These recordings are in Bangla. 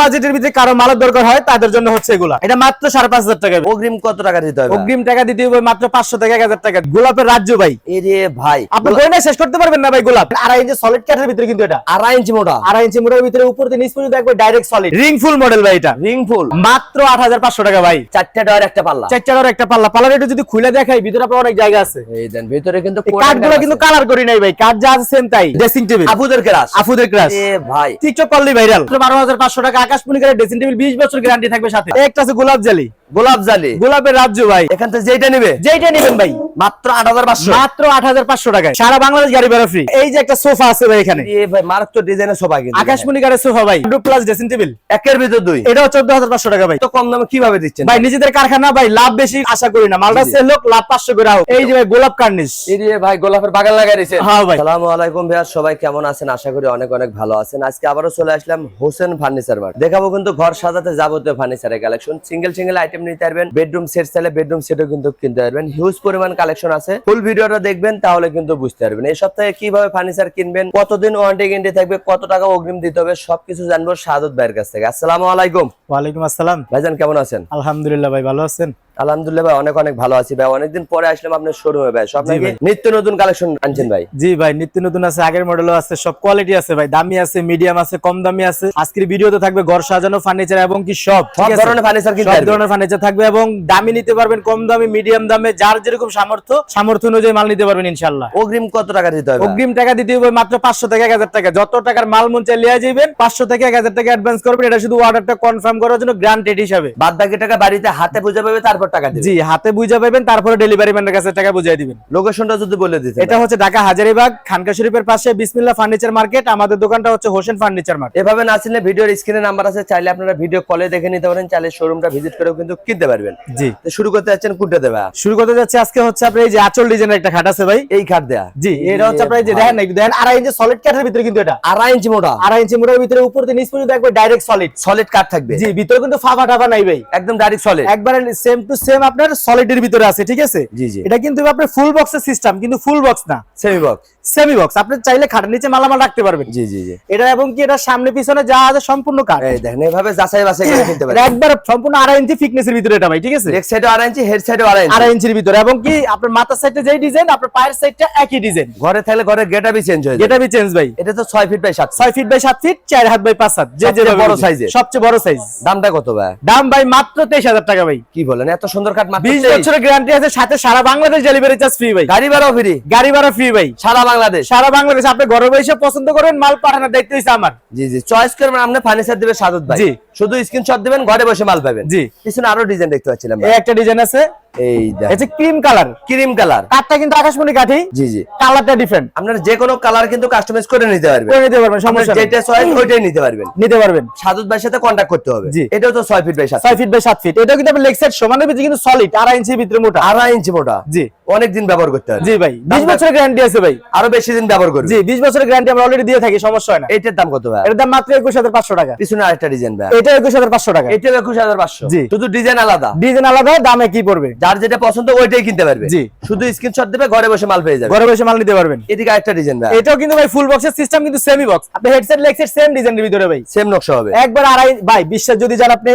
বাজেটের ভিতরে কারও মালের দরকার হয় তাদের জন্য হচ্ছে এগুলা। এটা মাত্র সাড়ে পাঁচ হাজার টাকা। অগ্রিম কত টাকা দিতে হবে? অগ্রিম টাকা দিতে হবে মাত্র পাঁচশো থেকে এক হাজার টাকা। গোলাপের রাজ্য ভাই। এরে ভাই আপনি গয়না শেষ করতে পারবেন না ভাই গোলাপ। আড়াই ইঞ্চি সলিড কাঠের ভিতরে কিন্তু এটা। আড়াই ইঞ্চি মোটা। আড়াই ইঞ্চি মোটার ভিতরে উপর থেকে নিচ পর্যন্ত একবার direct solid ring full model ভাই এটা। রিং ফুল মাত্র আট হাজার পাঁচশো টাকা ভাই। চারটা ডয়ার একটা পাল্লা। চারটার একটা পাল্লা। পাল্লা এটা যদি খুলে দেখাই ভিতরে আপনার অনেক জায়গা আছে। এই দেন ভিতরে কিন্তু কাঠগুলো কিন্তু কালার করি নাই ভাই। কাঠ যা আছে সেম তাই। ড্রেসিং টেবিল আপুদের ক্রাশ আফুদের ক্রাশ এ ভাই। টিকটক করলেই ভাইরাল বারো হাজার পাঁচশো টাকা আকাশমণি টেবিল বিশ বছর গ্যারান্টি থাকবে সাথে। একটা আছে গোলাপ জালি। গোলাপ জালি। গোলাপের রাজ্য ভাই। এখান থেকে যেটা নিবে? যেইটা নেবেন ভাই। মাত্র আট হাজার পাঁচশো। মাত্র আট হাজার পাঁচশো টাকায়। সারা বাংলাদেশ গাড়ি ভাড়া ফ্রি এই যে একটা সোফা আছে ভাই এখানে। ভাই মারাত্মক ডিজাইনের কিন্তু আকাশমণি গাড়ির সোফা ভাই। টু প্লাস ড্রেসিং টেবিল একের ভিতর দুই। এটাও চোদ্দ হাজার পাঁচশো টাকা ভাই। তো কম দামে কীভাবে দিচ্ছেন? ভাই নিজেদের কারখানা ভাই লাভ বেশি আশা করি না। মালটা সেল হোক লাভ পাঁচশো করে হোক। এই যে ভাই গোলাপ কার্নিশ এরিয়ে ভাই গোলাপের বাগান লাগাই দিয়েছে হ্যাঁ ভাই। সালামু আলাইকুম ভাইয়া সবাই কেমন আছেন? আশা করি অনেক অনেক ভালো আছেন। আজকে আবারও চলে আসলাম হোসেন ফার্নিচার মার্ট। দেখাবো কিন্তু ঘর সাজাতে যাবতীয় ফার্নিচারের কালেকশন সিঙ্গেল সিঙ্গেল আইটেম নিতে পারবেন। বেডরুম সেট চাইলে বেডরুম সেটও কিন্তু কিনতে পারবেন। হিউজ পরিমাণ কালেকশন আছে। ফুল ভিডিওটা দেখবেন তাহলে কিন্তু বুঝতে পারবেন। এই সপ্তাহে কীভাবে ফার্নিচার কিনবেন কতদিন ওয়ারেন্টি গ্যারান্টি থাকবে কত টাকা অগ্রিম দিতে হবে সবকিছু জানব সাদত ভাইয়ের কাছ থেকে। আসসালামু আলাইকুম। ওয়ালাইকুম আসসালাম। ভাইজান কেমন আছেন? আলহামদুলিল্লাহ ভাই ভালো আছেন? আলহামদুলিল্লাহ ভাই অনেক অনেক ভালো আছি ভাই। অনেকদিন পরে আসলাম আপনার শোরুমে ভাই। সব নাকি। নিত্য নতুন কালেকশন আনছেন ভাই? জি ভাই নিত্য নতুন আছে আগের মডেলও আছে সব কোয়ালিটি আছে ভাই। দামি আছে মিডিয়াম আছে কম দামি আছে। আজকের ভিডিওতে থাকবে ঘর সাজানো ফার্নিচার এবং কি সব সব ধরনের ফার্নিচার কিনতে সব ধরনের ফার্নিচার থাকবে এবং দামি নিতে পারবেন কম দামি মিডিয়াম দামে যার যেরকম সামর্থ্য সামর্থ্য অনুযায়ী মাল নিতে পারবেন ইনশাল্লাহ অগ্রিম কত টাকা দিতে হবে? অগ্রিম টাকা দিতে হবে মাত্র পাঁচশো থেকে এক হাজার টাকা। যত টাকার মাল মন চাই লিয়ে যাবেন পাঁচশো থেকে এক হাজার টাকা অ্যাডভান্স করবেন। এটা শুধু অর্ডারটা কনফার্ম করার জন্য গ্রান্টেড হিসাবে। বাদ বাকি টাকা বাড়িতে হাতে বুঝে পাবে তারপর টাকা দিবে জি হাতে বুঝা পাবেন তারপরে ডেলিভারি ম্যানের কাছে টাকা বুঝিয়ে দিবেন। লোকেশনটা যদি বলে দিতে এটা হচ্ছে ঢাকা হাজারিবাগ খানকা শরীফের পাশে বিসমিল্লাহ ফার্নিচার মার্কেট আমাদের দোকানটা হচ্ছে হোসেন ফার্নিচার মার্কেট এভাবে না চিনলে ভিডিওর স্ক্রিনে নাম্বার আছে চাইলে আপনারা ভিডিও কলে দেখে নিতে পারেন চাইলে শোরুমটা ভিজিট করেও কিন্তু কিনতে পারবেন। জি। তো শুরু করতে যাচ্ছেন কোনটা দেবা শুরু করতে যাচ্ছে আজকে হচ্ছে আপনার এই যে আচল ডিজাইনের একটা খাট আছে ভাই। এই খাট দেয়া। জি এটা হচ্ছে আপনার যে দেখেন একটু দেখেন আড়াই ইঞ্চি সলিড কাঠের ভিতরে কিন্তু এটা। আড়াই ইঞ্চি মোটা। আড়াই ইঞ্চি মোটার ভিতরে উপর থেকে নিচ পর্যন্ত একবার ডাইরেক্ট সলিড সলিড কাঠ থাকবে। জি ভিতরে কিন্তু ফাফা টাফা নাই ভাই। একদম ডাইরেক্ট সলিড একবারে সেম টু সেম আপনার সলিডের ভিতরে আছে ঠিক আছে? জি জি। এটা কিন্তু আপনার ফুল বক্সের সিস্টেম কিন্তু ফুল বক্স না। সেমি বক্স সেমি বক্স আপনি চাইলে খাটের নিচে মালামাল রাখতে পারবেন। জি জি জি। এটা এবং কি এটা সামনে পিছনে যা আছে সম্পূর্ণ কাঠ। এই দেখেন এভাবে যাচাই বাছাই করে কিনতে এটা পারবেন একবার সম্পূর্ণ আড়াই ইঞ্চি ফিটনেস এর ভিতরে এটা ভাই ঠিক আছে? লেগ সাইডে আড়াই ইঞ্চি হেড সাইডে আড়াই ইঞ্চি আড়াই ইঞ্চির ভিতরে। এবং কি আপনার মাথার সাইডে যেই ডিজাইন আপনার পায়ের সাইডটা একই ডিজাইন ঘরে থাকলে ঘরের গেটআপই চেঞ্জ হয়ে যায়। যেটা বি চেঞ্জ ভাই। এটা তো ছয় ফিট বাই সাত ছয় ফিট বাই সাত ফিট চার হাত বাই পাঁচ হাত। যে যেভাবে বড় এর। সবচেয়ে বড় সাইজ দামটা কত ভাই? দাম ভাই মাত্র তেইশ হাজার টাকা ভাই। কি বলেন এত সুন্দর কাঠ মাত্র 20 বছরের গ্যারান্টি আছে সাথে সারা বাংলাদেশ ডেলিভারি চার্জ ফ্রি ভাই। গাড়ি ভাড়া ফ্রি গাড়ি ভাড়া ফ্রি ভাই। সারা বাংলাদেশ। সারা বাংলাদেশ আপনি ঘরে বসে পছন্দ করেন মাল পাঠানোর দায়িত্ব হচ্ছে আমার। জি জি। চয়েস করবেন আপনি ফার্নিচার দিবে সাদত ভাই। জি। শুধু স্ক্রিনশট দিবেন ঘরে বসে মাল পাবেন। জি। পিছনে আরও ডিজাইন দেখতে পাচ্ছিলাম এই একটা ডিজাইন আছে এই এটা ক্রিম কালার ক্রিম কালার কাঠটা কিন্তু আকাশমণি কাঠি। জি জি। কালারটা ডিফারেন্ট আপনার যে কোনো কালার কিন্তু কাস্টমাইজ করে নিতে পারবেন। করে নিতে পারবেন সমস্যা যেটা চয়েস ওইটাই নিতে পারবেন। নিতে পারবেন। সাদত ভাইয়ের সাথে কন্ট্যাক্ট করতে হবে। এটাও তো ছয় ফিট বাই সাত ছয় ফিট বাই সাত ফিট এটাও কিন্তু আপনার লেগ সাইড সমানের ভিতরে কিন্তু সলিড আড়াই ইঞ্চির ভিতরে মোটা। আড়াই ইঞ্চি মোটা। জি। অনেক দিন ব্যবহার করতে হবে জি ভাই বছরের গ্যারান্টি আছে ভাই। আরও বেশি দিন ব্যবহার করবে। জি বিশ বছরের গ্যারান্টি আমরা অলরেডি দিয়ে থাকি সমস্যা হয় না। এটার দাম কত ভাই? এর দাম মাত্র একুশ হাজার পাঁচশো টাকা। পিছনে আরেকটা ডিজাইন ভাই। এটা একুশ হাজার পাঁচশো টাকা। এটাও একুশ হাজার পাঁচশো। জি। শুধু ডিজাইন আলাদা। ডিজাইন আলাদা দামে কি পড়বে? যার যেটা পছন্দ ওইটাই কিনতে পারবে। জি। শুধু স্ক্রিনশট দেবে ঘরে বসে মাল পেয়ে যাবে। ঘরে বসে মাল নিতে পারবেন। এদিকে আরেকটা ডিজাইন ভাই। এটাও কিন্তু ভাই ফুল বক্সের সিস্টেম কিন্তু সেমি বক্স আপনি হেডসেট লেগসেট সেম ডিজাইনের ভিতরে ভাই। সেম নকশা হবে। একবার আড়াই ভাই বিশ্বাস যদি জান আপনি।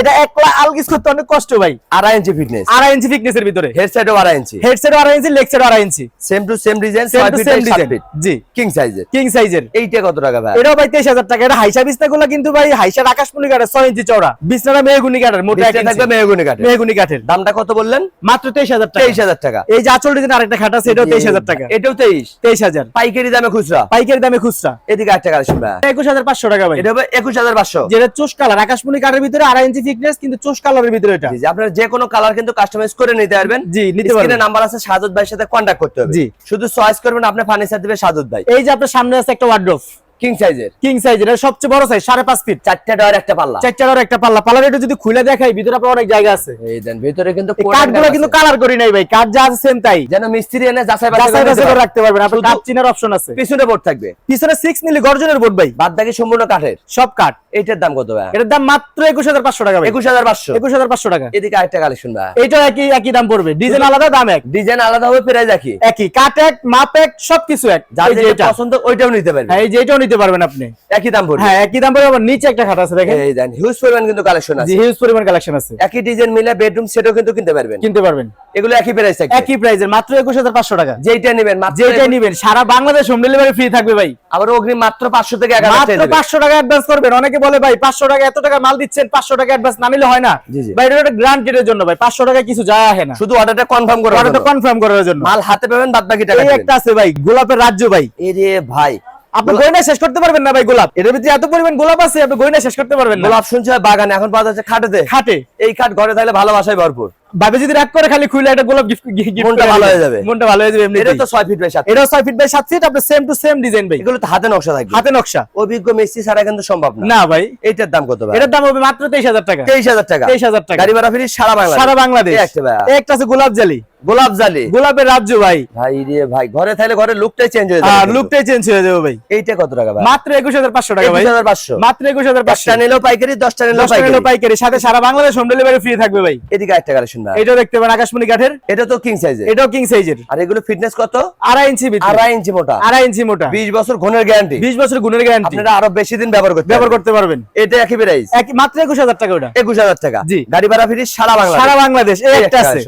এটা একলা আলগিস করতে অনেক কষ্ট ভাই। আড়াই ইঞ্চি ফিটনেস আড়াই ইঞ্চি ফিটনেস এর ভিতরে। হেড সাইডও আড়াই ইঞ্চি হেডসেট আড়াই ইঞ্চি লেগ সাইড আড়াই ইঞ্চি same to same design same to same design G. King সাইজের কিং সাইজের এইটা কত টাকা ভাই? এটাও ভাই তেইশ হাজার টাকা। এটা হাইসা বিছনা গুলো কিন্তু ভাই হাইসার আকাশমণি কাঠের ছয় ইঞ্চি চওড়া। বিছনাটা মেহগুনি কাঠের মোটা এক বিছনা থাকবে। মেহগুনি কাঠের। মেহগুনি কাঠের। দামটা কত বললেন? মাত্র তেইশ হাজার টাকা। তেইশ হাজার টাকা। এই যে আচল ডিজাইন আরেকটা খাট আছে এটাও তেইশ হাজার টাকা। এটাও তেইশ? তেইশ হাজার। পাইকারি দামে খুচরা? পাইকারি দামে খুচরা। এদিকে আরেকটা কালেকশন ভাই। একুশ হাজার পাঁচশো টাকা ভাই। এটা হবে একুশ হাজার পাঁচশো। যেটা চোষ কালার আকাশমণি কাঠের ভিতরে আড়াই ইঞ্চি ফিটনেস কিন্তু চোষ কালারের ভিতরে এটা। আপনার যে কোনো কালার কিন্তু কাস্টমাইজ করে নিতে পারবেন। জি, নিতে পারবেন। নাম্বার আছে সাজত ভাইয়ের সাথে কন্ট্যাক্ট করতে হবে। জি। শুধু চয়েস করবেন আপনি ফার্নিচার দিবে সাজত ভাই। এই যে আপনার সামনে আছে একটা ওয়ার্ড্রোফ কিং সাইজের কিং সাইজের সবচেয়ে বড় সাইজ সাড়ে পাঁচ ফিট চারটা ডয়ার একটা পাল্লা। চারটার একটা পাল্লা। পাল্লার একটু যদি খুলে দেখাই ভিতরে আপনার অনেক জায়গা আছে। এই দেন ভিতরে কিন্তু কাঠগুলো কিন্তু কালার করি নাই ভাই কাঠ যা আছে সেম তাই। যেন মিস্ত্রি এনে যাচাই বাছাই করে রাখতে পারবেন আপনার কাঠ চিনার অপশন আছে। পিছনে বোর্ড থাকবে। পিছনে সিক্স মিলি গর্জনের বোর্ড ভাই। বাদ বাকি সম্পূর্ণ কাঠের। সব কাঠ। এটার দাম কত ভাই? এটার দাম মাত্র একুশ হাজার পাঁচশো টাকা ভাই। একুশ হাজার পাঁচশো? একুশ হাজার পাঁচশো টাকা। এদিকে আরেকটা কালেকশন ভাই। এইটাও একই একই দাম পড়বে। ডিজাইন আলাদা দাম এক। ডিজাইন আলাদা হবে প্রাইস একই। একই। কাট এক মাপ এক সবকিছু এক। যার যেটা পছন্দ ওইটাও নিতে পারবে হ্যাঁ এই যে এটাও নিতে পারবেন আপনি। একই দাম পড়বে। হ্যাঁ একই দাম পড়বে আবার নিচে একটা খাট আছে দেখেন। এই দেন হিউজ পরিমাণ কিন্তু কালেকশন আছে। জি হিউজ পরিমাণ কালেকশন আছে। একই ডিজাইন মিলে বেডরুম সেটও কিন্তু কিনতে পারবেন। কিনতে পারবেন। এগুলো একই প্রাইস থাকবে একই প্রাইজের মাত্র একুশ হাজার পাঁচশো টাকা। যেইটা নেবেন যেটা নিবেন সারা বাংলাদেশ হোম ডেলিভারি ফ্রি থাকবে ভাই। আবার অগ্রিম মাত্র পাঁচশো থেকে এক হাজার মাত্র পাঁচশো টাকা অ্যাডভান্স করবেন। অনেকে বলে ভাই পাঁচশো টাকা এত টাকা মাল দিচ্ছেন পাঁচশো টাকা অ্যাডভান্স নামিলে হয় না। ভাই এটা একটা গ্রান্টের জন্য ভাই পাঁচশো টাকা কিছু যায় আসে না। শুধু অর্ডারটা কনফার্ম করে অর্ডারটা কনফার্ম করার জন্য। মাল হাতে পাবেন বাদ বাকি টাকা একটা আছে ভাই গোলাপের রাজ্য ভাই। এই রে ভাই আপনি গয়না শেষ করতে পারবেন না ভাই গোলাপ। এর ভিতরে এত পরিমাণ গোলাপ আছে আপনি গয়না শেষ করতে পারবেন না। গোলাপ শুনছে বাগানে এখন পাওয়া যাচ্ছে খাটেতে। খাটে। এই খাট ঘরে থাকলে ভালোবাসায় ভরপুর। ভাবে যদি রাগ করে খালি খুলে একটা গোলাপ গিফট গিফট মনটা ভালো হয়ে যাবে। মনটা ভালো হয়ে যাবে এমনি এটা তো ছয় ফিট বাই সাত এটা ছয় ফিট বাই সাত ফিট আপনার সেম টু সেম ডিজাইন ভাই। এগুলো তো হাতে নকশা থাকবে। হাতে নকশা। অভিজ্ঞ মিস্ত্রি ছাড়া কিন্তু সম্ভব না। না ভাই। এইটার দাম কত ভাই? এটার দাম হবে মাত্র তেইশ হাজার টাকা। তেইশ হাজার টাকা। তেইশ হাজার টাকা। গাড়ি ভাড়া ফিরি সারা বাংলা সারা বাংলাদেশ। একটা ভাই। একটা আছে গোলাপ জালি। গোলাপ জালি। গোলাপের রাজ্য ভাই। ভাই রে ভাই ঘরে থাকলে ঘরে লুকটাই চেঞ্জ হয়ে যাবে কিন্তু। লুকটাই চেঞ্জ হয়ে যাবে ভাই। এইটা কত টাকা ভাই? মাত্র একুশ হাজার পাঁচশো টাকা ভাই। একুশ হাজার পাঁচশো। মাত্র একুশ হাজার পাঁচশো। দশটা নিলেও পাইকারি দশটা নিলেও দশটা পাইকারি নিলেও পাইকারি। সাথে সারা বাংলাদেশ হোম ডেলিভারি ফ্রি থাকবে ভাই। এদিকে একটা কালেকশন ভাই এটাও দেখতে পারেন আকাশমণি কাঠের। এটা তো কিং সাইজে এটাও কিং সাইজের আর এগুলো ফিটনেস কত? আড়াই ইঞ্চি আড়াই ইঞ্চি মোটা। আড়াই ইঞ্চি মোটা। বিশ বছর ঘনের গ্যারান্টি বিশ বছর গুণের গ্যারান্টি আপনারা আরও বেশি দিন ব্যবহার করতে ব্যবহার করতে পারবেন। এটা একই প্রাইস মাত্র একুশ হাজার টাকা ওটা। একুশ হাজার টাকা। জি। গাড়ি ভাড়া ফিরি সারা বাংলা সারা বাংলাদেশ। এই এই একটা একটা আছে।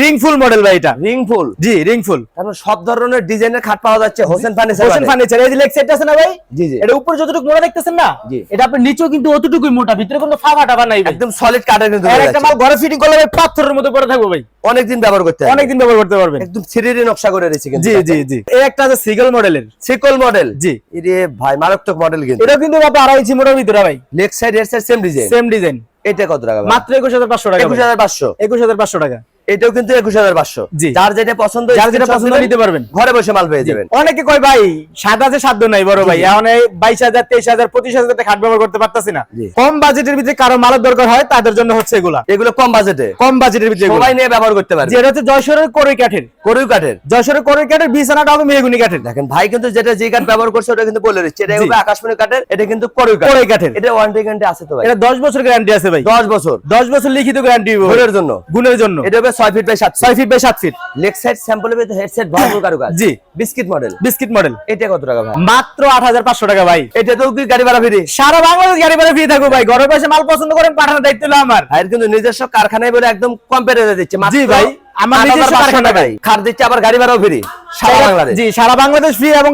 রিং ফুল মডেল ভাই এটা। রিং ফুল জি রিং ফুল তারপর সব ধরনের ডিজাইনের খাট পাওয়া যাচ্ছে হোসেন ফার্নিচার হোসেন ফার্নিচার এই যে লেগ সেট আছে না ভাই? জি জি। এটা উপরে যতটুকু মোটা দেখতেছেন না? এটা আপনার নিচেও কিন্তু অতটুকুই মোটা ভিতরে কোনো ফাঁকা নাই একদম সলিড কাঠের কিন্তু একটা মাল ঘরে ফিটিং করলে পাথরের মতো পরে থাকব ভাই। অনেকদিন ব্যবহার করতে হবে। অনেকদিন ব্যবহার করতে পারবেন। একদম থ্রি নকশা করে রেখেছি কিন্তু জি জি জি। এই একটা আছে সিগল মডেলের। সিকল মডেল? জি। এরে ভাই মারাত্মক মডেল কিন্তু। এটা কিন্তু বাবা আড়াই ইঞ্চি মোটর ভিতরে ভাই। লেগ সাইড এর side same design same design এটা কত টাকা মাত্র একুশ হাজার পাঁচশো টাকা একুশ হাজার পাঁচশো। একুশ হাজার পাঁচশো টাকা। এটাও কিন্তু একুশ হাজার পাঁচশো। যার যেটা পছন্দ যার যেটা পছন্দ নিতে পারবেন। ঘরে বসে মাল পেয়ে যাবেন। অনেকে কয় ভাই সাত আছে সাধ্য নাই বড় ভাই। এখন বাইশ হাজার তেইশ হাজার পঁচিশ হাজার খাট ব্যবহার করতে পারতাছি না। কম বাজেটের ভিতরে কারও মালের দরকার হয় তাদের জন্য হচ্ছে এগুলা। এগুলো কম বাজেটে। কম বাজেটের ভিতরে সবাই নিয়ে ব্যবহার করতে পারবে। যেটা হচ্ছে জয়সরের কড়ই কাঠের। করু কাঠের। জয়সরের কড়ই কাঠের বিছানাটা হবে মেহগুনি কাঠের। দেখেন ভাই কিন্তু যেটা যে কাঠ ব্যবহার করছে ওটা কিন্তু বলে দিচ্ছে। এটা হবে আকাশমণি কাঠের এটা কিন্তু করু কাঠ। কড়ই কাঠের। এটা ওয়ারেন্টি গ্যারান্টি আছে তো ভাই। এটা দশ বছর গ্যারান্টি আছে ভাই। দশ বছর। দশ বছর লিখিত গ্যারান্টি ঘরের জন্য। গুণের জন্য। এটা ছয় ফিট বাই সাত ছয় ফিট বাই সাত ফিট লেগ সাইড স্যাম্পল হবে হেডসেট ভরপুর কারু কাজ জি। বিস্কিট মডেল বিস্কিট মডেল এটা কত টাকা ভাই? মাত্র আট হাজার পাঁচশো টাকা ভাই। এটা তো কি গাড়ি ভাড়া ফিরি সারা বাংলাদেশ গাড়ি ভাড়া ফ্রি থাকো ভাই। ঘরে বসে মাল পছন্দ করেন পাঠানোর দায়িত্ব হলো আমার। ভাইয়ের কিন্তু নিজস্ব কারখানায় বলে একদম কম পেরে দিচ্ছে। জি ভাই, আমার নিজস্ব কারখানা ভাই। খাট দিচ্ছে আবার গাড়ি ভাড়াও ফ্রি। সারা বাংলাদেশ। জি সারা বাংলাদেশ ফ্রি এবং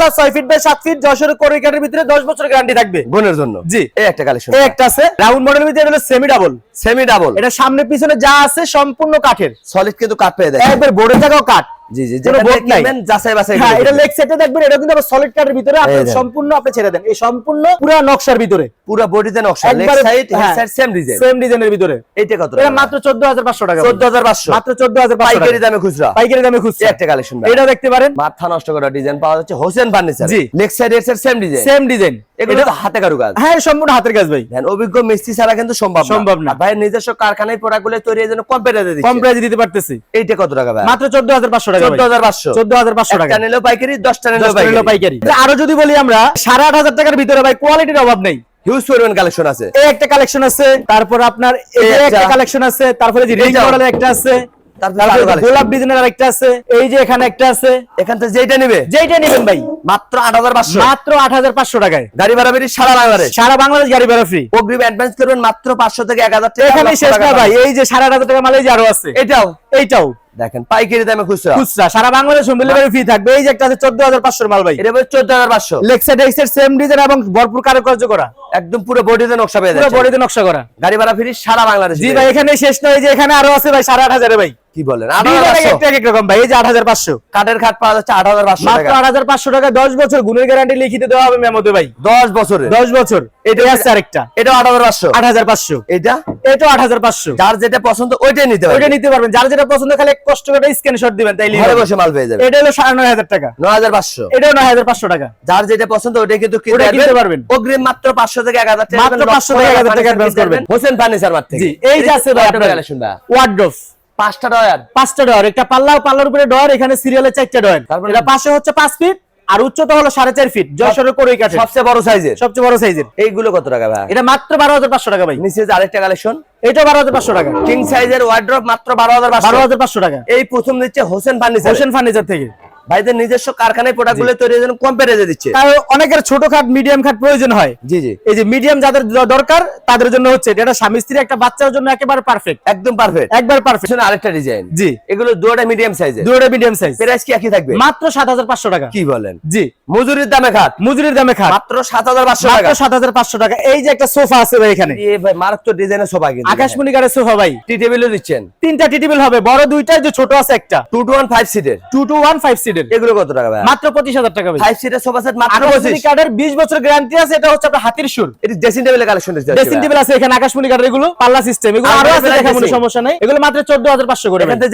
হাত হাত, ফিট বাই ভিতরে বছর গ্যারান্টি থাকবে। বোনের জন্য। জি। এই একটা কালেকশন এই একটা আছে রাউন্ড মডেলের ভিতরে সেমি ডাবল সেমি ডাবল এটা সামনে পিছনে যা আছে সম্পূর্ণ কাঠের। সলিড কিন্তু কাঠ পেয়ে দেয় একবার বোর্ডের জায়গাও কাঠ। জি জি যেটা বোর্ড যাচাই বাছাই হ্যাঁ এটা লেগ সেটে দেখবেন এটা কিন্তু সলিড কাঠের ভিতরে আপনি সম্পূর্ণ আপনি ছেড়ে দেন। এই সম্পূর্ণ পুরো নকশার ভিতরে। পুরো বডিতে নকশা। লেগ একবারে- সাইড হ্যাঁ। সাইড সেম ডিজাইন সেম ডিজাইনের ভিতরে। এইটা কত এটা মাত্র চোদ্দ হাজার পাঁচশো টাকা। 14500 মাত্র পাইকারি দামে খুচরা। পাইকারি দামে একটা কালেকশন এটা দেখতে পারেন। মাথা নষ্ট করা ডিজাইন পাওয়া যাচ্ছে হোসেন ফার্নিচার। জি। Leg side side same design same design এগুলো হাতে কারু কাজ। হ্যাঁ সম্পূর্ণ হাতের কাজ ভাই। অভিজ্ঞ মিস্ত্রি ছাড়া কিন্তু সম্ভব সম্ভব না। আর নিজস্ব কারখানায় প্রোডাক্টগুলো তৈরি জন্য কম পেরে কম প্রাইজে দিতে পারতেছি। এইটা কত টাকা ভাই? মাত্র নিলেও পাইকারি নিলেও পাইকারি। পাইকারি। আরও যদি বলি আমরা সাড়ে আট হাজার টাকার ভিতরে ভাই কোয়ালিটির অভাব নেই। হিউজ পরিমাণ কালেকশন আছে। এই একটা কালেকশন আছে তারপর আপনার এই একটা একটা। কালেকশন আছে তারপরে যে রিং মডেলের একটা আছে। গোলাপ ডিজাইনের আছে এই যে এখানে একটা আছে। এখান থেকে যেটা নিবে? নেবেন ভাই। মাত্র আট হাজার পাঁচশো। মাত্র আট হাজার পাঁচশো টাকায়। গাড়ি ভাড়া সারা বাংলাদেশ। সারা বাংলাদেশ গাড়ি ভাড়া ফ্রি অগ্রিম অ্যাডভান্স করবেন মাত্র পাঁচশো থেকে এক হাজার টাকা। এখানে শেষ টাকা না ভাই এই যে সাড়ে আট হাজার টাকা মাল যে আরও আছে। এটাও? এইটাও। দেখেন পাইকারি দামে খুচরা। খুচরা সারা বাংলাদেশ হোম ডেলিভারি ফ্রি থাকবে। এই যে একটা আছে চোদ্দ হাজার পাঁচশোর মাল ভাই। এটা বলে চোদ্দ হাজার পাঁচশো। সেম ডিজাইন এবং ভরপুর কারুকার্য করা। একদম পুরো বডিতে নকশা পেয়ে পুরো বডিতে নকশা করা। গাড়ি ভাড়া ফিরি সারা বাংলাদেশ জি ভাই এখানে শেষ নয় যে এখানে আরও আছে ভাই সাড়ে আট হাজারে ভাই। কি বলেন? এক রকম ভাই এই যে আট হাজার পাঁচশো। কাঠের খাট পাওয়া যাচ্ছে আট হাজার পাঁচশো মাত্র টাকা। আট হাজার পাঁচশো টাকা দশ বছর গুণের গ্যারান্টি লিখিত দেওয়া হবে মেমোতে ভাই। দশ বছরে দশ বছর এটা আছে আরেকটা। এটা আট হাজার পাঁচশো। আট হাজার পাঁচশো। এটা? এটাও আট হাজার পাঁচশো। যার যেটা পছন্দ ওইটাই নিতে ওইটা নিতে পারবেন। যার যেটা পছন্দ খালি কষ্ট করে স্ক্রিনশট দিবেন তাইলে ঘরে বসে মাল পেয়ে যাবেন। এটা হলো সাড়ে নয় হাজার টাকা। নয় হাজার পাঁচশো। এটাও নয় হাজার পাঁচশো টাকা। যার যেটা পছন্দ ওটা কিন্তু কিনতে পারবেন। অগ্রিম মাত্র পাঁচশো থেকে এক হাজার টাকা মাত্র দেবেন, 500 থেকে 1000 টাকা অ্যাডভান্স করবেন। হোসেন ফার্নিচার মার্ট থেকে। জি, এই যে আছে ভাই কয়টা আপনার। কালেকশন ভাই? ওয়ার্ড্রোফ পাঁচটা ডয়ার পাঁচটা ডয়ার একটা পাল্লা পাল্লার উপরে ডয়ার এখানে সিরিয়ালে চারটা ডয়ার এটা পাশে হচ্ছে পাঁচ ফিট আর উচ্চতা হলো সাড়ে চার ফিট যশোরের করই কাঠে সবচেয়ে বড় সাইজের সবচেয়ে বড় সাইজের এইগুলো কত টাকা ভাই? এটা মাত্র বারো হাজার পাঁচশো টাকা ভাই। নিচে আরেকটা কালেকশন এটা বারো হাজার পাঁচশো টাকা। কিং সাইজের ওয়ার্ড্রপ মাত্র বারো হাজার বারো হাজার পাঁচশো টাকা। এই প্রথম দিচ্ছে হোসেন ফার্নিচার হোসেন ফার্নিচার থেকে। ভাইদের নিজস্ব কারখানায় প্রোডাক্টগুলো তৈরি জন্য কম প্রাইসে দিচ্ছে। অনেকের ছোট খাট মিডিয়াম খাট প্রয়োজন হয়। জি জি। এই যে মিডিয়াম যাদের দরকার তাদের জন্য হচ্ছে এটা। স্বামী স্ত্রী একটা বাচ্চার জন্য একেবারে পারফেক্ট একদম পারফেক্ট একবার পারফেক্ট পিছনে আরেকটা ডিজাইন জি। এগুলো দুটোটা মিডিয়াম সাইজের দুটো মিডিয়াম সাইজ প্রাইস কি একই থাকবে? মাত্র সাত হাজার পাঁচশো টাকা। কি বলেন? জি। মজুরির দামে খাট। মজুরির দামে খাট। মাত্র সাত হাজার পাঁচশো মাত্র টাকা সাত হাজার পাঁচশো টাকা। এই যে একটা সোফা আছে ভাই এখানে। এ ভাই মারাত্মক ডিজাইনের সোফা কিন্তু আকাশমণি কারের সোফা ভাই। টি টেবিলও দিচ্ছেন। তিনটা টি টেবিল হবে। বড় দুইটা যে ছোট আছে একটা। টু টু ওয়ান ফাইভ সিটের টু টু ওয়ান ফাইভ সিটের এগুলো কত টাকা ভাই? মাত্র পঁচিশ হাজার টাকা ভাই। ফাইভ সিটের সোফা সেট মাত্র আকাশমণি পঁচিশ। কার্ডের বিশ বছর গ্যারান্টি আছে এটা হচ্ছে আপনার হাতির সুর এটি ড্রেসিং টেবিলের কালেকশন ড্রেসিং টেবিল আছে এখানে আকাশমণি কার্ডের এগুলো পাল্লা সিস্টেম এগুলো আরও আছে দেখা মনে সমস্যা নাই। এগুলো মাত্র চোদ্দ হাজার পাঁচশো করে এখান ভাই। থেকে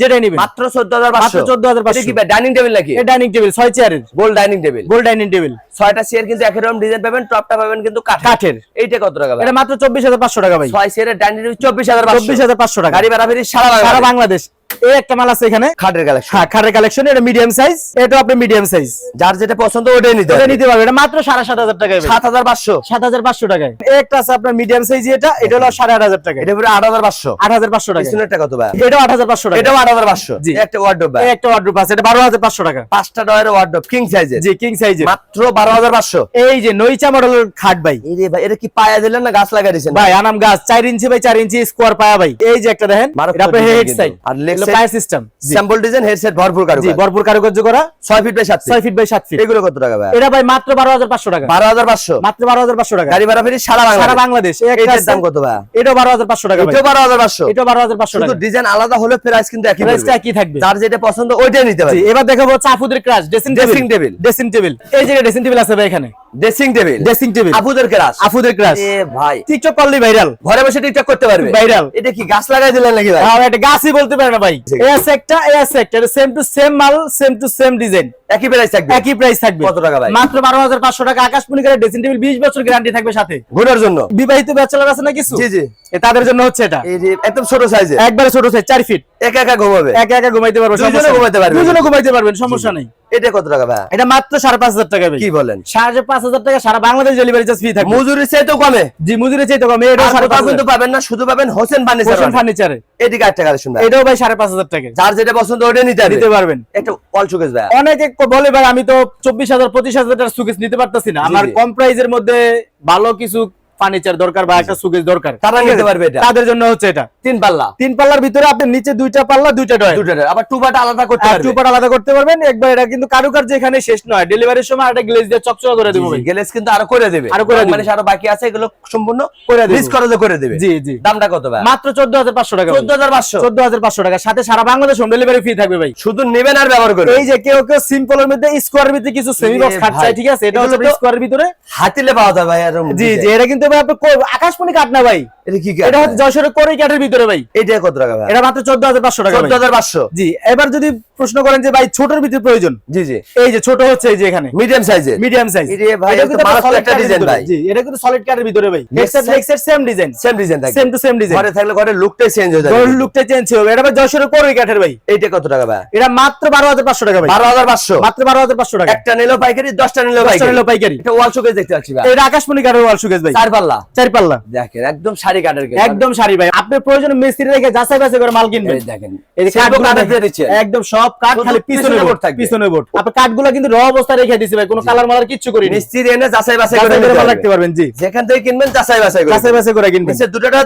যেটা নেবে। মাত্র চোদ্দ হাজার পাঁচশো। মাত্র 14,500 কি ডাইনিং টেবিল নাকি? এই ডাইনিং টেবিল ছয় চেয়ারের গোল dining table gold dining table ছয়টা চেয়ার কিন্তু একই রকম ডিজাইন পাবেন টপটা পাবেন কিন্তু কাঠের। এইটা কত টাকা ভাই? এটা মাত্র চব্বিশ হাজার পাঁচশো টাকা ভাই। চেয়ারের ডাইনিং টেবিল চব্বিশ চব্বিশ টাকা। গাড়ি ভাড়া ফিরি সারা বাংলাদেশ। এই একটা মাল আছে এখানে। খাটের কালেকশন হ্যাঁ খাটের কালেকশন এটা মিডিয়াম সাইজ এটা আপনি মিডিয়াম সাইজ যার যেটা পছন্দ ওটাই নিতে এটা হবে নিতে পারবে। এটা মাত্র সাড়ে সাত হাজার টাকায় ভাই। সাত হাজার পাঁচশো। সাত হাজার পাঁচশো টাকায়। একটা আছে আপনার মিডিয়াম সাইজ এটা এটা হলো সাড়ে আট হাজার টাকা এটা পুরো আট হাজার পাঁচশো। আট হাজার পাঁচশো টাকা কত ভাই? হাজার পাঁচশো টাকা এটাও আট হাজার পাঁচশো। জি। একটা ওয়ার্ডরোব ভাই। একটা ওয়ার্ডরোব আছে এটা বারো হাজার পাঁচশো টাকা। পাঁচটা ডয়ের ওয়ার্ডরোব কিং সাইজের জি কিং সাইজের মাত্র বারো হাজার পাঁচশো। এই যে নইচা মডেলের খাট ভাই। এই ভাই এটা কি পায়া দিলেন না গাছ লাগা দিয়েছেন? ভাই আনাম গাছ চার ইঞ্চি বাই চার ইঞ্চি স্কোয়ার পায়া ভাই। এই যে একটা দেখেন এটা আপনার হেড কিন্তু। আর leg আর side- পায়া সিস্টেম স্যাম্পল ডিজাইন হেডসেট ভরপুর কারু জি ভরপুর কারুকার্য করা। ছয় ফিট বাই সাত ছয় ফিট বাই সাত ফিট এগুলো কত টাকা ভাই? এটা ভাই মাত্র বারো হাজার পাঁচশো টাকা। বারো হাজার পাঁচশো? মাত্র বারো হাজার পাঁচশো টাকা। গাড়ি ভাড়া ফিরি সারা বাংলা সারা বাংলাদেশ। এটার দাম কত ভাই? এটাও বারো টাকা ভাই। এটাও বারো হাজার পাঁচশো। এটাও বারো হাজার পাঁচশো শুধু টাকা। ডিজাইন আলাদা হলে প্রাইস কিন্তু একই প্রাইসটা পড়বে। থাকবে। যার যেটা পছন্দ ওইটাই নিতে জি, এবার দেখাবো চাফুদের crush dressing table। Dressing table এই যে ড্রেসিং টেবিল আছে ভাই এখানে। ড্রেসিং টেবিল ড্রেসিং টেবিল আপুদের ক্লাস আফুদের ক্রাশ এ ভাই। টিকটক করলি ভাইরাল ঘরে বসে টিকটক করতে পারবে। ভাইরাল এটা কি গাছ লাগাই দিলেন নাকি ভাই? একটা গাছই বলতে পারে না ভাই। এস একটা এস একটা সেম টু সেম মাল সেম টু সেম ডিজাইন একই প্রাইস থাকবে। একই প্রাইস থাকবে। কত টাকা ভাই? মাত্র বারো হাজার পাঁচশো টাকা আকাশমণি করে ড্রেসিং টেবিল বিশ বছর গ্যারান্টি থাকবে সাথে। ঘোরার জন্য? বিবাহিত ব্যাচেলার আছে না কিছু? জি জি। তাদের জন্য হচ্ছে এটা। এই যে একদম ছোট সাইজে একবারে ছোট সাইজ চার ফিট একা একা ঘুমাবে। একা একা ঘুমাইতে পারব দুইজনে ঘুমাইতে পারবেন। দুইজনে ঘুমাইতে পারবেন সমস্যা নেই। এটা কত টাকা ভাই? এটা মাত্র সাড়ে পাঁচ হাজার টাকা কি বলেন? সাড়ে পাঁচ হাজার টাকা সারা বাংলাদেশ ডেলিভারি চার্জ ফ্রি থাকবে। মজুরি চাইতেও কমে। জি মজুরি চাইতে কম এটা সাড়ে পাঁচ কিন্তু পাবেন না শুধু পাবেন হোসেন ফার্নিচার ফার্নিচারে এদিকে একটা কালেকশন ভাই এটাও ভাই সাড়ে পাঁচ হাজার টাকা। যার যেটা পছন্দ ওইটা নিতে দিতে পারবেন। একটা অল চুকেস ভাই। অনেকে বলে ভাই আমি তো চব্বিশ হাজার পঁচিশ হাজার টাকার সুকেস নিতে পারতেছি না। আমার। কম প্রাইজের মধ্যে ভালো কিছু ফার্নিচার দরকার বা একটা সুকেস দরকার। তারা নিতে পারবে এটা। তাদের জন্য হচ্ছে এটা। তিন পাল্লা। তিন পাল্লার ভিতরে আপনি নিচে দুইটা পাল্লা দুইটা ডয় দুটো আবার টু বাটা আলাদা করতে আর পারবে। টু পাট আলাদা করতে পারবেন। একবার এটা কিন্তু কারুকার্য এখানে শেষ নয়। ডেলিভারির সময় একটা গ্লেজ দিয়ে চকচকা করে দেবো গেলেস কিন্তু আরও করে দেবে। আরও করে দিবে। মানে আরও বাকি আছে এগুলো সম্পূর্ণ করে দেব। লিজ করে করে দেবে। জি জি। দামটা কত ভাই? মাত্র চোদ্দ হাজার পাঁচশো টাকা চোদ্দ হাজার পাঁচশো? চোদ্দ হাজার পাঁচশো টাকা। সাথে সারা বাংলাদেশ হোম ডেলিভারি ফ্রি থাকবে ভাই। শুধু নেবেন আর ব্যবহার করবেন। এই যে কেউ কেউ সিম্পলের মধ্যে স্কোয়ার ভিতরে কিছু সেমি বক্স খাট চাই ঠিক আছে? এটা হচ্ছে স্কোয়ারের ভিতরে। হাতিলে পাওয়া যায় ভাই আর জি জি এটা কিন্তু ভাই আপনার কো- আকাশমণি কাট না ভাই? এটা কি এটা হচ্ছে যশোরের কোরই কাঠের ভিতরে ভাই। এটা কত টাকা ভাই? এটা মাত্র চোদ্দ হাজার পাঁচশো টাকা চোদ্দ ভাই। হাজার পাঁচশো? জি এবার যদি প্রশ্ন করেন যে ভাই ছোটর ভিতরে প্রয়োজন? জি জি। এই যে ছোট হচ্ছে এই যে এখানে। মিডিয়াম সাইজের মিডিয়াম সাইজ এরে ভাই, এটা তো মারাত্মক একটা design ভাই। জি এটা কিন্তু সলিড কাঠের ভিতরে ভাই। Next headset same design same design থাকে। সেম টু সেম ডিজাইন ঘরে থাকলে ঘরের লুকটাই চেঞ্জ হয়ে যাবে লুকটা চেঞ্জ হবে এটা ভাই যশোরের কোরই কাঠের ভাই। এইটা কত টাকা ভাই? এটা মাত্র বারো হাজার পাঁচশো টাকা ভাই। বারো হাজার পাঁচশো? মাত্র বারো হাজার পাঁচশো টাকা। একটা নিলেও পাইকারি দশটা নিলেও দশটা পাইকারি। নিলেও পাইকারি। এটা ওয়াল শোকেস দেখতে পাচ্ছি ভাই। এটা আকাশমণি কাঠের ওয়াল সুকেশ ভাই। চার পাল্লা চার পাল্লা দেখেন একদম শাড়ি কাটার একদম শাড়ি ভাই। আপনি প্রয়োজন মিস্ত্রি রেখে যাচাই বাছাই করে মাল কিনবেন। এই দেখেন। এই যে কাঠের। একদম সব কাঠ শুধু খালি পিছনে বোর্ড থাকবে। পিছনে বোর্ড। আপনি কাঠগুলো কিন্তু র অবস্থায় রেখে দিছি ভাই কোনো কালার মালার কিচ্ছু মিস্ত্রি এনে যাচাই বাছাই করে করে। রাখতে পারবেন জি। যেখান থেকে কিনবেন যাচাই বাছাই করে যাচাই বাছাই করে কিনবেন।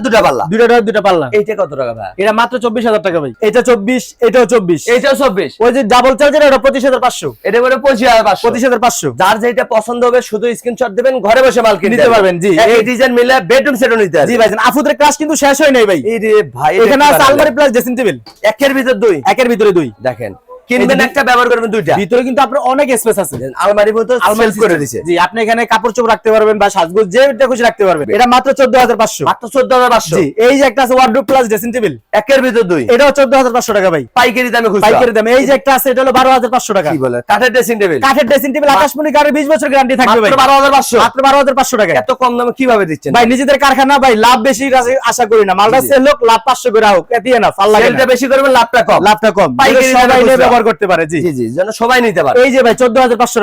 দুটা পাল্লা। দুটা পাল্লা। এইটা কত টাকা ভাই? এটা মাত্র চব্বিশ হাজার টাকা ভাই। এটা চব্বিশ এটাও চব্বিশ। এইটাও চব্বিশ। ওই যে ডাবল এটা পঁচিশ হাজার পাঁচশো। এটা করে পঁচিশ হাজার পাঁচশো। পঁচিশ হাজার পাঁচশো। যার যেটা পছন্দ হবে শুধু স্ক্রিনশট দিবেন ঘরে বসে মাল কিনতে নিতে পারবেন, জি। এই ডিজাইন মিলে বেডরুম সেটও নিতে জি ভাই আফুদের ক্লাস কিন্তু শেষ হয় নাই ভাই। এই রে ভাই এখানে আছে আলমারি প্লাস ড্রেসিং টেবিল একের ভিতর দুই। একের ভিতরে দুই। দেখেন কিনবেন একটা ব্যবহার করবেন দুইটা। ভিতরে কিন্তু আপনার অনেক স্পেস আছে। আলমারির মতো আলমারি করে। দিছে। জি আপনি এখানে কাপড় চোপড় রাখতে পারবেন বা সাজগোজ যেটা খুশি রাখতে পারবেন। এটা মাত্র চোদ্দ হাজার পাঁচশো। মাত্র চোদ্দ হাজার পাঁচশো। জি। এই যে একটা আছে ওয়ার্ড্রোপ প্লাস ড্রেসিং টেবিল একের ভিতর দুই। এটাও চোদ্দ হাজার পাঁচশো টাকা ভাই। পাইকারি দামে খুচরা। পাইকারি দাম। এই যে একটা আছে এটা হলো বারো হাজার পাঁচশো টাকা। কি বলে? কাঠের ড্রেসিং টেবিল কাঠের ড্রেসিং টেবিল আকাশমণি কাঠের বিশ বছর গ্যারান্টি থাকবে ভাই। মাত্র বারো হাজার পাঁচশো। মাত্র বারো হাজার পাঁচশো টাকা এত কম দামে কীভাবে দিচ্ছেন? ভাই নিজেদের কারখানা ভাই লাভ বেশি আশা- করি না। মালটা। সেল হোক লাভ পাঁচশো করে হোক না ফাল লাগে সেলটা বেশি করবেন লাভটা কম। লাভটা কম। পাইকারি সবাই ব্যবহার ব্যবহার করতে পারে জি। জি যেন সবাই নিতে পারে। এই যে ভাই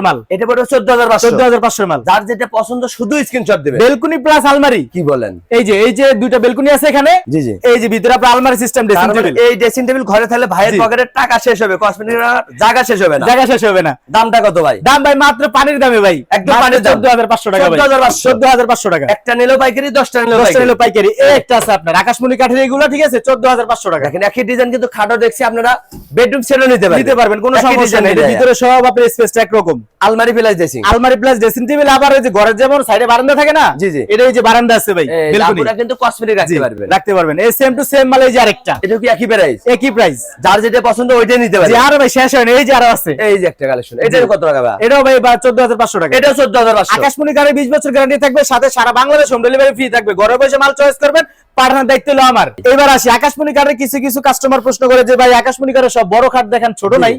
মাল। এটা পড়বে মাল। যার যেটা পছন্দ শুধু স্ক্রিনশট দেবে। বেলকুনি প্লাস আলমারি। কি বলেন? এই যে এই যে দুইটা বেলকুনি আছে এখানে জি জি। এই যে ভিতরে আপনার আলমারি সিস্টেম ড্রেসিং টেবিল এই ড্রেসিং টেবিল ঘরে থাকলে ভাইয়ের জি। পকেটের টাকা শেষ হবে কসমেটিক জায়গা শেষ হবে না। জায়গা শেষ হবে না। দামটা কত ভাই? দাম ভাই মাত্র পানির দামে ভাই। একদম পানির দাম। হাজার পাঁচশো টাকা ভাই। 14,500 চোদ্দ হাজার পাঁচশো টাকা। একটা নিলেও পাইকারি দশটা নিলেও দশটা পাইকারি নিলো পাইকারি। এই একটা আছে আপনার। আকাশমণি কাঠের এগুলো ঠিক আছে? চোদ্দ হাজার পাঁচশো টাকা। দেখেন একই ডিজাইন কিন্তু খাটো দেখছি আপনারা বেডরুম সেটও নিতে পারবেন নিতে পারবেন কোনো সমস্যা নেই ভিতরে সব আপনার স্পেসটা একরকম আলমারি প্লাস ড্রেসিং আলমারি প্লাস ড্রেসিং টেবিল আবার ওই যে ঘরের যেমন সাইডে বারান্দা থাকে না? জি, জি। এটা এই যে বারান্দা আছে ভাই আপনারা কিন্তু কসমেটিক রাখতে পারবেন। রাখতে পারবেন। এই সেম টু সেম মাল যে আরেকটা। এটা কি একই প্রাইস একই প্রাইস যার যেটা পছন্দ ওইটাই নিতে পারবেন। আরও ভাই শেষ হয়নি এই যে আরও আছে। এই যে একটা কালেকশন এটার কত টাকা ভাই? এটাও ভাই চোদ্দ হাজার পাঁচশো টাকা। এটাও চোদ্দ হাজার আকাশমণি কারে বিশ বছর গ্যারান্টি থাকবে সাথে সারা বাংলাদেশ হোম ডেলিভারি ফ্রি থাকবে। ঘরে বসে মাল চয়েস করবেন পাঠানোর দায়িত্ব হলো আমার। এবার আসি আকাশমণি কারের কিছু কিছু কাস্টমার প্রশ্ন করে যে ভাই আকাশমণি কারের সব বড় খাট দেখেন ছোট নাই?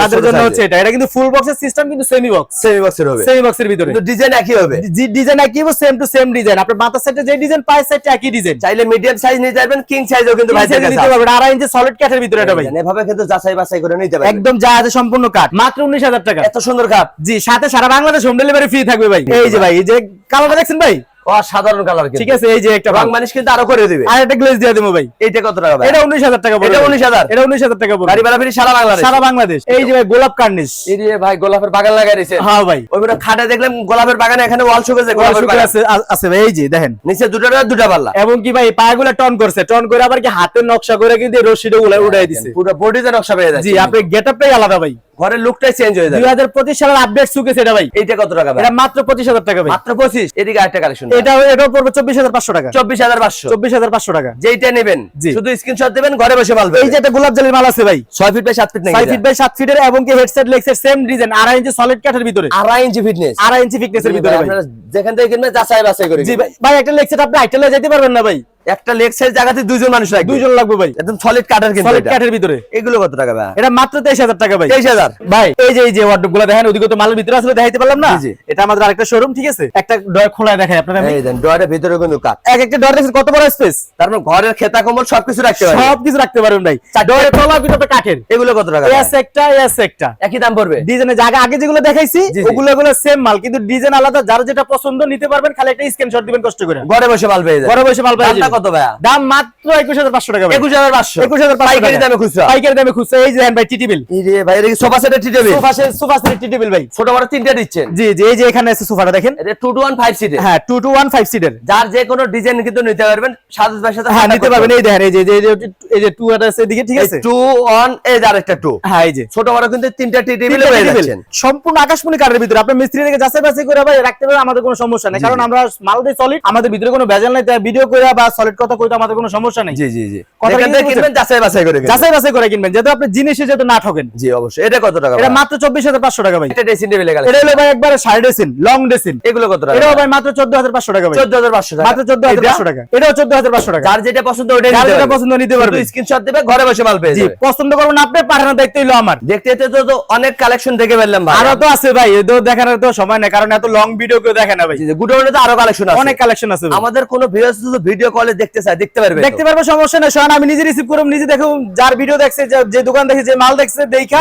তাদের জন্য হচ্ছে এটা। এটা কিন্তু ফুল বক্সের সিস্টেম কিন্তু সেমি বক্স সেমি বক্সের হবে। সেমি বক্সের ভিতরে। কিন্তু ডিজাইন একই হবে। ডিজাইন একই সেম টু সেম ডিজাইন আপনার মাথার সাইডে যে ডিজাইন পায়ের সাইডে একই ডিজাইন চাইলে মিডিয়াম সাইজ নিতে পারবেন কিং সাইজও কিন্তু ভাই নিতে পারবেন। আড়াই ইঞ্চি সলিড কাঠের ভিতরে এটা ভাই। এভাবে কিন্তু যাচাই বাছাই করে নিতে পারবেন। একদম যা আছে সম্পূর্ণ কাঠ মাত্র উনিশ হাজার টাকা। এত সুন্দর কাপ জি সাথে সারা বাংলাদেশ হোম ডেলিভারি ফ্রি থাকবে ভাই। এই যে ভাই। এই যে কালারটা দেখছেন ভাই? অসাধারণ কালার ঠিক আছে এই যে একটা রং কিন্তু আরও করে দিবে। আর একটা গ্লেজ দিয়ে দেবো ভাই। এইটা কত টাকা এটা উনিশ হাজার টাকা পড়বে। এটা 19,000 এটা উনিশ হাজার টাকা গাড়ি ভাড়া ফিরি সারা বাংলাদেশ। সারা বাংলাদেশ। এই যে ভাই গোলাপ কার্নিশ এই যে ভাই গোলাপের বাগান লাগাই দিয়েছে হ্যাঁ ভাই। ওই মানে খাটে দেখলাম গোলাপের বাগানে এখানে ওয়াল শুকেছে গোলাপের বাগান। আছে আছে ভাই এই যে দেখেন। নিচে দুটো দুটা পাল্লা। এবং কি ভাই পাগুলা টন করছে। টন করে আবার কি হাতের নকশা করে কিন্তু রশিটা উড়াই দিছে। পুরো বডিতে নকশা পেয়ে যাচ্ছে। জি আপনার গেটআপটাই আলাদা ভাই। ঘরের লুকটাই চেঞ্জ হয়ে দুই যাবে হাজার পঁচিশ সালের আপডেট সুকে এটা ভাই। এটা কত টাকা ভাই? এটা মাত্র পঁচিশ হাজার টাকা ভাই। মাত্র পঁচিশ? এদিকে আরেকটা কালেকশন এটা এটাও পড়বে চব্বিশ হাজার পাঁচশো টাকা। চব্বিশ হাজার পাঁচশো। চব্বিশ হাজার পাঁচশো টাকা। যেইটা নেবেন। শুধু স্ক্রিনশট দেবেন ঘরে বসে মাল এই যে একটা গোলাপ জলের মাল আছে ভাই। ছয় ফিট বাই সাত ফিট নাকি ফিট বাই সাত ফিটের এবং কি হেডসেট লেগসেট সেম ডিজাইন আড়াই ইঞ্চি সলিড কাঠের ভিতরে। আড়াই ইঞ্চি ফিটনেস আড়াই ইঞ্চি ফিটনেসের ভিতরে ভাই। যেখান থেকে কিনবেন যাচাই বাছাই করে জি ভাই ভাই একটা লেগসেট আপনি আইটেলে যেতে পারবেন না ভাই। একটা লেগ সাইজ জায়গাতে দুইজন মানুষ লাগবে দুইজন লাগবে ভাই। একদম সলিড কাটার কিন্তু সলিড। কাঠের ভিতরে। এগুলো কত টাকা ভাই? এটা মাত্র তেইশ হাজার টাকা ভাই। তেইশ হাজার? ভাই এই যে এই যে ওয়ার্ডরোবগুলো দেখেন ওদিকে তো মালের ভিতরে আসলে দেখাইতে পারলাম না। এটা আমাদের আরেকটা শোরুম ঠিক আছে? একটা ডয়ার খোলা দেখাই আপনারা এই দেন ডয়ারের ভিতরে কিন্তু কাঠ। এক একটা ডয়ার দেখছেন কত বড় স্পেস তার মানে ঘরের খেতা কম্বল সবকিছু রাখতে পারবেন। সব কিছু রাখতে পারবেন ভাই। ডয়ারের তলা কিন্তু আপনার কাঠের। এগুলো কত টাকা এস একটা এস একটা। একই দাম পড়বে? ডিজাইনের জায়গা আগে যেগুলো দেখাইছি। ওগুলো গুলো সেম মাল কিন্তু ডিজাইন আলাদা যার যেটা পছন্দ নিতে পারবেন খালি একটা স্ক্রিনশট দিবেন কষ্ট করে। ঘরে বসে মাল পেয়ে যাবে ঘরে বসে মাল পাওয়া দামটা যাবে। কত ভাইয়া? দাম মাত্র একুশ হাজার পাঁচশো টাকা ভাই। একুশ হাজার পাঁচশো। একুশ হাজার পাঁচশো পাইকারি দামে খুচরা। পাইকারি দামে খুচরা। এই যে ভাই টি টেবিল এই ভাই এটা সোফা সেটের tea table sofa set sofa set tea table ভাই। ছোট বড় তিনটা দিচ্ছেন। জি জি এই যে এখানে আছে সোফাটা দেখেন। এটা টু টু ওয়ান ফাইভ সিটের হ্যাঁ টু টু ওয়ান ফাইভ সিটের যার যে কোনো ডিজাইন কিন্তু নিতে পারবেন সাদা ভাইয়ের সাথে হ্যাঁ নিতে পারবেন। এই দেখেন এই যে এই যে- এই যে টু আছে এদিকে ঠিক আছে? টু ওয়ান এই যে আরেকটা টু হ্যাঁ এই যে। ছোট বড় কিন্তু তিনটা টি টেবিল তিনটা পেয়ে যাচ্ছেন। সম্পূর্ণ আকাশমণি কাঠের ভিতরে। আপনার মিস্ত্রি থেকে যাচাই বাছাই করে ভাই রাখতে পারবে আমাদের কোনো সমস্যা নেই। কারণ আমরা মাল সলিড আমাদের ভিতরে কোনো ভেজাল নাই তাই ভিডিও করে বা সলিড কথা কইতে আমাদের কোনো সমস্যা নেই। জি জি জি। কথা? কিনবেন যাচাই বাছাই করে কিনবেন। যাচাই বাছাই করে কিনবেন। যাতে আপনি জিনিসে যাতে না ঠকেন। জি অবশ্যই। এটা কত টাকা এটা মাত্র চব্বিশ হাজার পাঁচশো টাকা ভাই। এটা ড্রেসিং টেবিলে গেল এটা হলো ভাই একবারে সাইড ডেসিন লং ডেসিন। এগুলো কত টাকা এটাও ভাই? মাত্র চোদ্দ হাজার পাঁচশো টাকা ভাই। চোদ্দ হাজার পাঁচশো টাকা। মাত্র চোদ্দ হাজার এটা? পাঁচশো টাকা। এটাও চোদ্দ হাজার পাঁচশো টাকা। যার যেটা পছন্দ ওটাই যার যেটা পছন্দ নিতে পারবে। স্ক্রিনশট দেবে ঘরে বসে মাল পেয়ে যাবে। পছন্দ করবেন আপনি পাঠানোর দায়িত্ব হলো আমার। দেখতে দেখতে তো- অনেক কালেকশন দেখে ফেললাম ভাই। আরও তো আছে ভাই এতো দেখানোর তো সময় নেই কারণ এত লং ভিডিও কেউ দেখে না ভাই? গুডাউনে তো আরও কালেকশন আছে। অনেক কালেকশন আছে আমাদের কোনো ভিউয়ার্স যদি ভিডিও কলে দেখতে চায় দেখতে পারবে দেখতে পারবে সমস্যা নেই। সহান আমি নিজে রিসিভ করব নিজে দেখো যার ভিডিও দেখছে যে- যে দোকান দেখে যে মাল দেখছে দেখা।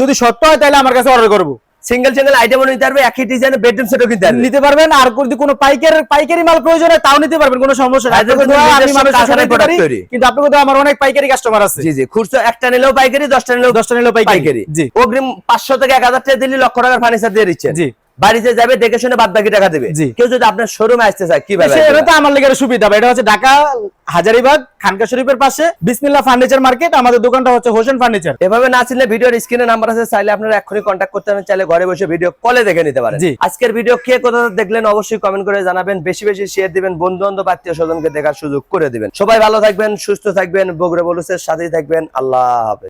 যদি সত্য হয় তাহলে আমার কাছে অর্ডার করব। সিঙ্গেল সিঙ্গেল আইটেমও নিতে পারবে একই ডিজাইনের বেডরুম সেটও কিনতে পারবে। নিতে পারবেন আর যদি কোনো পাইকারি পাইকারি মাল প্রয়োজন হয় তাও নিতে পারবেন কোনো সমস্যা নেই। কিন্তু আমার অনেক পাইকারি কাস্টমার আছে। জি জি খুচরো একটা নিলেও পাইকারি দশটা নিলেও দশটা নিলেও পাইকারি। পাইকারি। জি। অগ্রিম পাঁচশো থেকে এক হাজার টাকা দিলে লক্ষ টাকার ফার্নিচার দিয়ে দিচ্ছে জি। বাড়িতে যাবে দেখে শুনে বাদ বাকি টাকা দেবে কেউ যদি আপনার শোরুমে আসতে চায় আসবে? এটা তো আমার লেগে সুবিধা। এটা হচ্ছে ঢাকা হাজারিবাগ খানকা শরীফের পাশে বিসমিল্লাহ ফার্নিচার মার্কেট আমাদের দোকানটা হচ্ছে হোসেন ফার্নিচার এভাবে না চিনলে ভিডিওর স্ক্রিনে নাম্বার আছে চাইলে আপনারা এখনই কন্ট্যাক্ট করতে পারেন চাইলে ঘরে বসে ভিডিও কলে দেখে নিতে পারেন জি। আজকের ভিডিও কে কোথা দেখলেন অবশ্যই কমেন্ট করে জানাবেন বেশি বেশি শেয়ার দিবেন বন্ধু বান্ধব আত্মীয় স্বজনকে দেখার সুযোগ করে দিবেন সবাই ভালো থাকবেন সুস্থ থাকবেন বগুড়া বলুসের সাথেই থাকবেন আল্লাহ হাফেজ